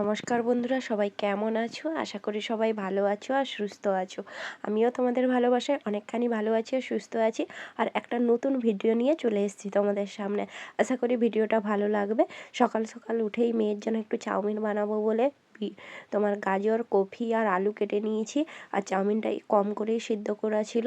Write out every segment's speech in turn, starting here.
নমস্কার বন্ধুরা, সবাই কেমন আছো? আশা করি সবাই ভালো আছো আর সুস্থ আছো। আমিও তোমাদের ভালোবাসায় অনেকখানি ভালো আছি আর সুস্থ আছি আর একটা নতুন ভিডিও নিয়ে চলে এসেছি তোমাদের সামনে। আশা করি ভিডিওটা ভালো লাগবে। সকাল সকাল উঠেই মেয়ের জন্য একটু চাউমিন বানাবো বলে পি- তোমার গাজর, কফি আর আলু কেটে নিয়েছি আর চাউমিনটা কম করেই সিদ্ধ করা ছিল।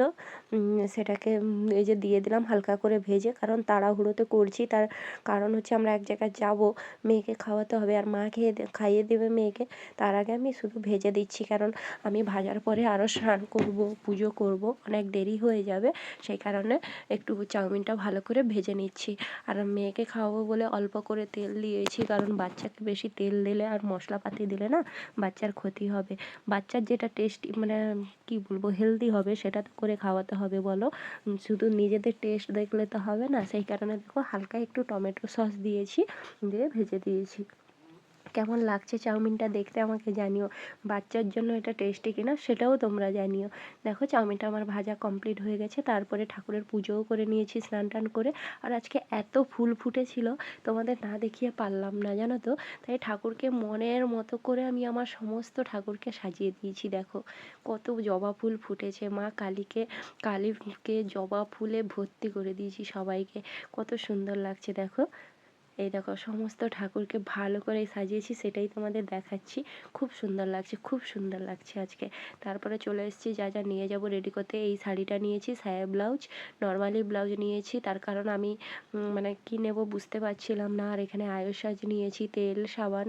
সেটাকে এই যে দিয়ে দিলাম হালকা করে ভেজে, কারণ তাড়াহুড়োতে করছি। তার কারণ হচ্ছে আমরা এক জায়গায় যাব, মেয়েকে খাওয়াতে হবে আর মা খেয়ে খাইয়ে দেবে মেয়েকে। তার আগে আমি শুধু ভেজে দিচ্ছি, কারণ আমি ভাজার পরে আরও স্নান করব, পুজো করব, অনেক দেরি হয়ে যাবে। সেই কারণে একটু চাউমিনটা ভালো করে ভেজে নিচ্ছি। আর মেয়েকে খাওয়াবো বলে অল্প করে তেল দিয়েছি, কারণ বাচ্চাকে বেশি তেল দিলে আর মশলাপাতি দিলে না? বাচ্চার ক্ষতি হবে। বাচ্চার যেটা টেস্টি মানে কি বলব হেলদি হবে সেটা তো করে খাওয়াতে হবে বলো। শুধু নিজেদের টেস্ট দেখলে তো হবে না। সেই কারণে দেখো হালকা একটু টমেটো সস দিয়েছি, দিয়ে ভেজে দিয়েছি। কেমন লাগছে চাউমিনটা দেখতে আমাকে জানিও। বাচ্চার জন্য এটা টেস্টি কিনা সেটাও তোমরা জানিও। দেখো চাউমিনটা আমার ভাজা কমপ্লিট হয়ে গেছে, তারপরে ঠাকুরের পুজোও করে নিয়েছি স্নান টান করে। আর আজকে এত ফুল ফুটেছিল, তোমাদের না দেখিয়ে পারলাম না, জানো তো? তাই ঠাকুরকে মনের মতো করে আমি আমার সমস্ত ঠাকুরকে সাজিয়ে দিয়েছি, দেখো। কত জবা ফুল ফুটেছে, মা কালীকে কালীকে জবা ফুলে ভর্তি করে দিয়েছি সবাইকে। কত সুন্দর লাগছে, দেখো। এই দেখো, সমস্ত ঠাকুরকে ভালো করে সাজিয়েছি, সেটাই তোমাদের দেখাচ্ছি। খুব সুন্দর লাগছে, খুব সুন্দর লাগছে আজকে। তারপরে চলে এসেছি, যা যা নিয়ে যাব রেডি করতে। এই শাড়িটা নিয়েছি, সায়া ব্লাউজ নর্মালি ব্লাউজ নিয়েছি। তার কারণ আমি মানে কি নেব বুঝতে পারছিলাম না। আর এখানে আয়ুষ সাজ নিয়েছি, তেল, সাবান,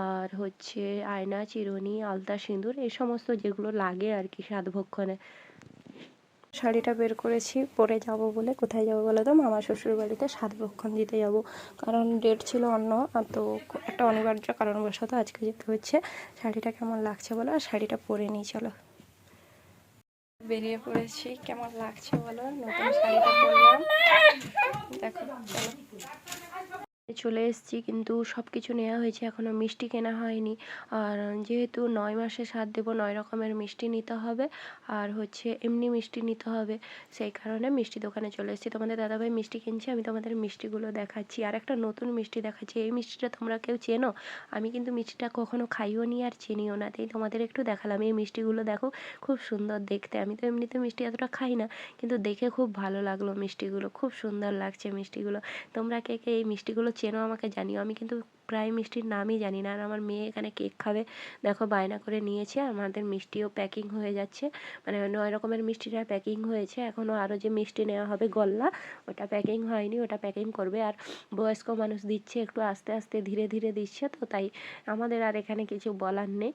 আর হচ্ছে আয়না, চিরুনি, আলতা, সিঁদুর, এই সমস্ত যেগুলো লাগে আর কি সাধভক্ষণে। শাড়িটা বের করেছি, পরে যাব বলে। কোথায় যাব বলে তো? মামা শ্বশুর বাড়িতে সাত বক্ষণ দিতে যাব। কারণ ডেট ছিল অন্য, তো একটা অনিবার্য কারণবশত আজকে যেতে হচ্ছে। শাড়িটা কেমন লাগছে বলো? আর শাড়িটা পরে নিই, চলো। বেরিয়ে পড়েছি। কেমন লাগছে বলো? নতুন শাড়িটা পরলাম দেখো চলো চলে এসেছি, কিন্তু সব কিছু নেওয়া হয়েছে এখনও মিষ্টি কেনা হয়নি। আর যেহেতু নয় মাসে সাত দেবো, নয় রকমের মিষ্টি নিতে হবে, আর হচ্ছে এমনি মিষ্টি নিতে হবে, সেই কারণে মিষ্টি দোকানে চলে এসেছি। তোমাদের দাদাভাই মিষ্টি কিনছে, আমি তোমাদের মিষ্টিগুলো দেখাচ্ছি। আর একটা নতুন মিষ্টি দেখাচ্ছি, এই মিষ্টিটা তোমরা কেউ চেনো? আমি কিন্তু মিষ্টিটা কখনো খাইও নি আর চিনিও না, তাই তোমাদের একটু দেখালাম। এই মিষ্টিগুলো দেখো, খুব সুন্দর দেখতে। আমি তো এমনিতে মিষ্টি এতটা খাই না, কিন্তু দেখে খুব ভালো লাগল মিষ্টিগুলো, খুব সুন্দর লাগছে মিষ্টিগুলো। তোমরা কে কে এই মিষ্টিগুলো চেনো? আমাকে জানিও? আমি কিন্তু প্রায় মিষ্টির নামই জানি না। আর আমার মেয়ে এখানে কেক খাবে। দেখো, বায়না করে নিয়েছে। আমাদের মিষ্টিও প্যাকিং হয়ে যাচ্ছে। মানে নয় রকমের মিষ্টিটা প্যাকিং হয়েছে। এখনও আরও যে মিষ্টি নেওয়া হবে গল্লা ওটা প্যাকিং হয়নি। ওটা প্যাকিং করবে। আর বয়স্ক মানুষ দিচ্ছে, একটু আস্তে আস্তে ধীরে ধীরে দিচ্ছে তো, তাই আমাদের আর এখানে কিছু বলার নেই।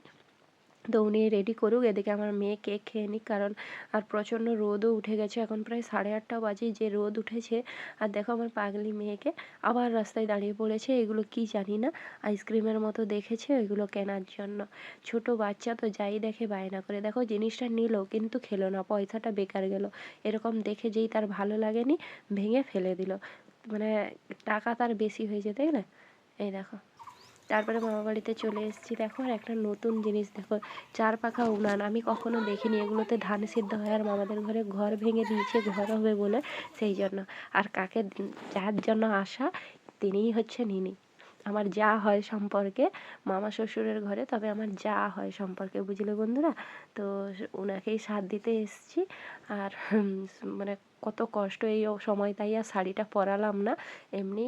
তো উনি রেডি করুক, এদিকে আমার মেয়ে কেক খেয়ে নিক, কারণ আর প্রচণ্ড রোদও উঠে গেছে। এখন প্রায় সাড়ে আটটা বাজে যে রোদ উঠেছে, আর দেখো আমার পাগলি মেয়েকে আবার রাস্তায় দাঁড়িয়ে পড়েছে। এগুলো কি জানি না আইসক্রিমের মতো দেখেছে ওইগুলো কেনার জন্য। ছোট বাচ্চা তো যাই দেখে বায়না করে। দেখো জিনিসটা নিল, কিন্তু খেলো না, পয়সাটা বেকার গেল। এরকম দেখে যেই তার ভালো লাগেনি, ভেঙে ফেলে দিল। মানে টাকা তার বেশি হয়েছে তাই না এই দেখো। তারপরে মামা বাড়িতে চলে এসেছি। দেখো, আর একটা নতুন জিনিস দেখো চার পাখা উনান। আমি কখনো দেখিনি, এগুলোতে ধান সিদ্ধ হয় আর মামাদের ঘরে ঘর ভেঙে দিয়েছে ঘর হবে বলে, সেই জন্য। আর কাকে, যার জন্য আসা তিনিই হচ্ছে নিনি আমার যা হয় সম্পর্কে মামা শ্বশুরের ঘরে, তবে আমার যা হয় সম্পর্কে, বুঝলে বন্ধুরা? তো ওনাকেই সাথ দিতে এসেছি। আর মানে কত কষ্ট এই সময়, তাই আর শাড়িটা পরালাম না। এমনি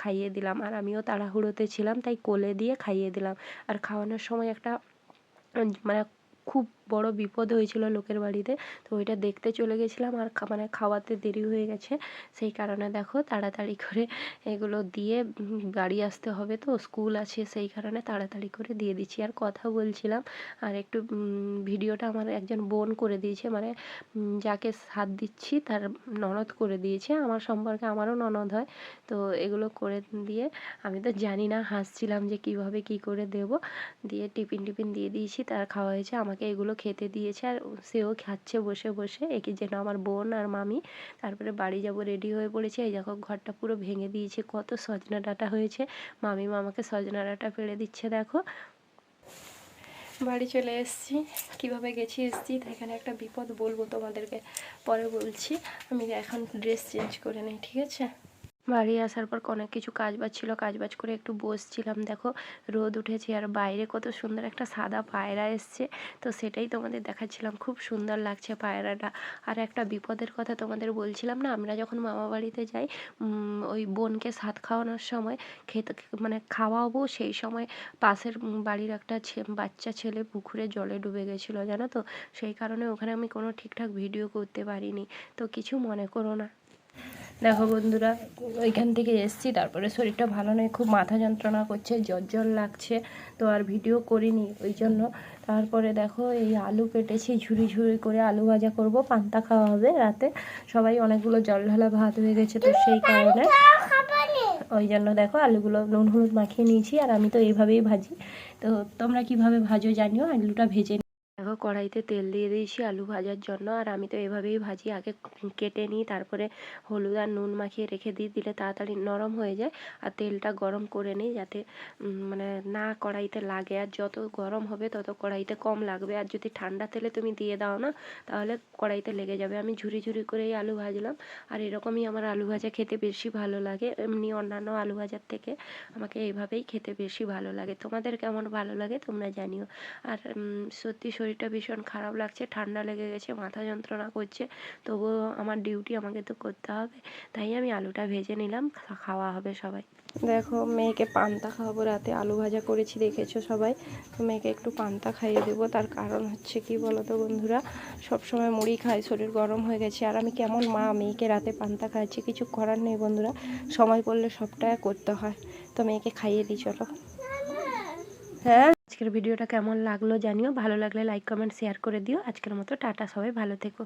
খাইয়ে দিলাম। আর আমিও তাড়াহুড়োতে ছিলাম, তাই কোলে দিয়ে খাইয়ে দিলাম। আর খাওয়ানোর সময় একটা মানে খুব বড় বিপদ হয়েছিল লোকের বাড়িতে। তো ওইটা দেখতে চলে গেছিলাম আর মানে খাওয়াতে দেরি হয়ে গেছে। সেই কারণে দেখো তাড়াতাড়ি করে এগুলো দিয়ে বাড়ি আসতে হবে তো, স্কুল আছে সেই কারণে তাড়াতাড়ি করে দিয়ে দিচ্ছি। আর কথা বলছিলাম আর একটু ভিডিওটা আমার একজন বোন করে দিয়েছে মানে যাকে সাথ দিচ্ছি তার ননদ করে দিয়েছে। আমার সম্পর্কে আমারও ননদ হয়, তো এগুলো করে দিয়ে আমি তো জানি না হাসছিলাম যে কীভাবে কি করে দেব। দিয়ে টিফিন টিফিন দিয়ে দিয়েছি, তার খাওয়া হয়েছে। আমাকে এগুলো খেতে দিয়েছে আর সেও খাচ্ছে বসে বসে। একে যেন আমার বোন আর মামি। তারপরে বাড়ি যাব রেডি হয়ে পড়েছে। এই দেখো ঘরটা পুরো ভেঙে দিয়েছে। কত সজনা ডাটা হয়েছে। মামি মামাকে সজনা ডাটা পেড়ে দিচ্ছে, দেখো। বাড়ি চলে এসেছি। কীভাবে গেছি এসেছি, এখানে একটা বিপদ বলব তোমাদেরকে। পরে বলছি। আমি এখন ড্রেস চেঞ্জ করে নিই, ঠিক আছে? বাড়ি আসার পর অনেক কিছু কাজ বাজ ছিল কাজ বাজ করে একটু বসছিলাম। দেখো, রোদ উঠেছে আর বাইরে কত সুন্দর একটা সাদা পায়রা এসছে। তো সেটাই তোমাদের দেখাচ্ছিলাম। খুব সুন্দর লাগছে পায়রাটা। আর একটা বিপদের কথা তোমাদের বলছিলাম না, আমরা যখন মামা বাড়িতে যাই ওই বোনকে সাত খাওয়ানোর সময়, খেতে মানে খাওয়াবো সেই সময় পাশের বাড়ির একটা বাচ্চা ছেলে পুকুরে জলে ডুবে গেছিল, জানো তো? সেই কারণে ওখানে আমি কোনো ঠিকঠাক ভিডিও করতে পারিনি। তো কিছু মনে করো না। দেখো বন্ধুরা, ওইখান থেকে এসছি, তারপরে শরীরটা ভালো নেই, খুব মাথা যন্ত্রণা করছে, জ্বর জ্বর লাগছে, তো আর ভিডিও করিনি ওই জন্য। তারপরে দেখো, এই আলু কেটেছি, ঝুড়ি ঝুড়ি করে আলু ভাজা করব, পান্তা খাওয়া হবে রাতে। সবাই অনেকগুলো জল ঢালা ভাত হয়ে গেছে, তো সেই কারণে ওই জন্য দেখো, আলুগুলো নুন হলুদ মাখিয়ে নিয়েছি, আর আমি তো এইভাবেই ভাজি। তো তোমরা কীভাবে ভাজো জানিও, আলুটা ভেজে কড়াইতে তেল দিয়ে দিয়েছি আলু ভাজার জন্য। আর আমি তো এভাবেই ভাজি। আগে কেটে নিই, তারপরে হলুদ আর নুন মাখিয়ে রেখে দিই, দিলে তাড়াতাড়ি নরম হয়ে যায়। আর তেলটা গরম করে নিই যাতে মানে না কড়াইতে লাগে। আর যত গরম হবে তত কড়াইতে কম লাগবে। আর যদি ঠান্ডা তেলে তুমি দিয়ে দাও না, তাহলে কড়াইতে লেগে যাবে। আমি ঝুরি ঝুরি করেই আলু ভাজলাম। আর এরকমই আমার আলু ভাজা খেতে বেশি ভালো লাগে। এমনি অন্যান্য আলু ভাজার থেকে আমাকে এইভাবেই খেতে বেশি ভালো লাগে। তোমাদের কেমন ভালো লাগে তোমরা জানিও। আর সত্যি শরীরটা ভীষণ খারাপ লাগছে ঠান্ডা লেগে গেছে মাথা যন্ত্রণা করছে তবুও আমার ডিউটি আমাকে তো করতে হবে। তাই আমি আলুটা ভেজে নিলাম খাওয়া হবে সবাই। দেখো মেয়েকে পান্তা খাওয়াবো রাতে আলু ভাজা করেছি দেখেছ সবাই? তো মেয়েকে একটু পান্তা খাইয়ে দেবো তার কারণ হচ্ছে কি বলো তো বন্ধুরা সবসময় মুড়ি খাই শরীর গরম হয়ে গেছে আর আমি কেমন মা মেয়েকে রাতে পান্তা খাওয়াচ্ছি কিছু করার নেই বন্ধুরা সময় পড়লে সবটাই করতে হয়। তো মেয়েকে খাইয়ে দিই চলো। হ্যাঁ? আজকের ভিডিওটা কেমন লাগল জানিও। ভালো লাগলে লাইক কমেন্ট শেয়ার করে দিও। আজকের মতো টাটা সবাই, ভালো থেকো।